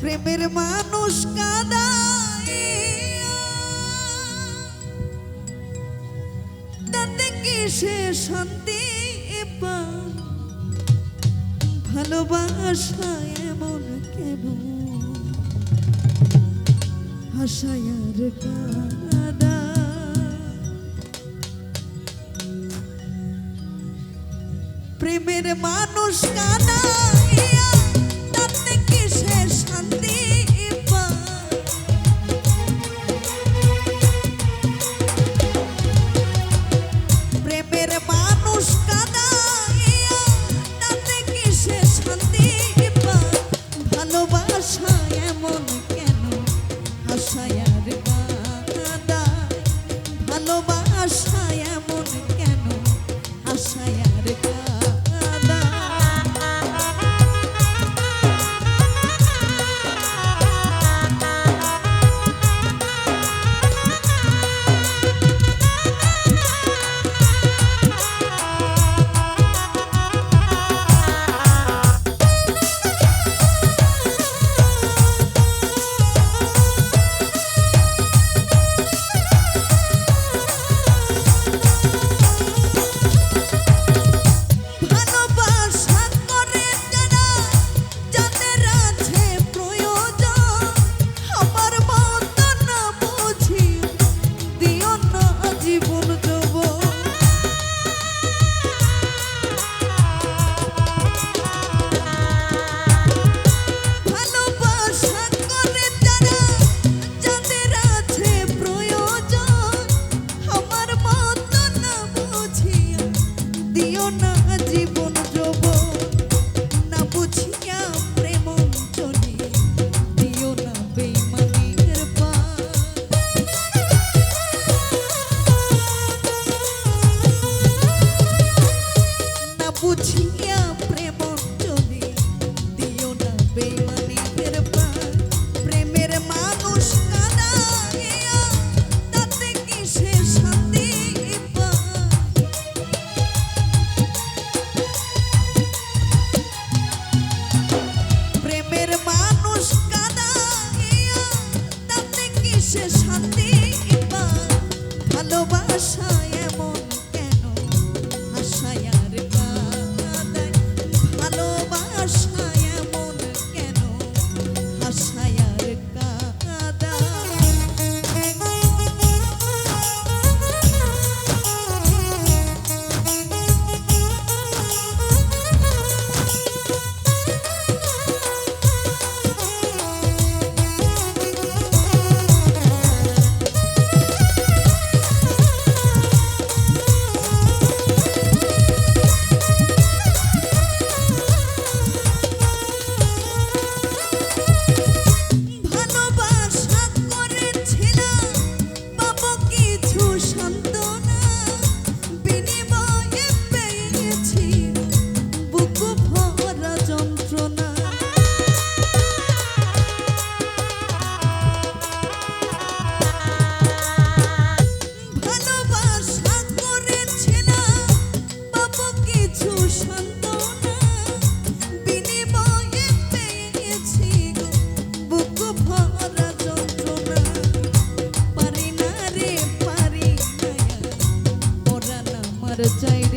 প্রেমের মানুষ তাতে কিসে শান্তি পান ভালোবাসা এমন কেন হাসায়ার কাদা। প্রেমের মানুষ কাদাইয়া শান্তি ভালোবাসা। the day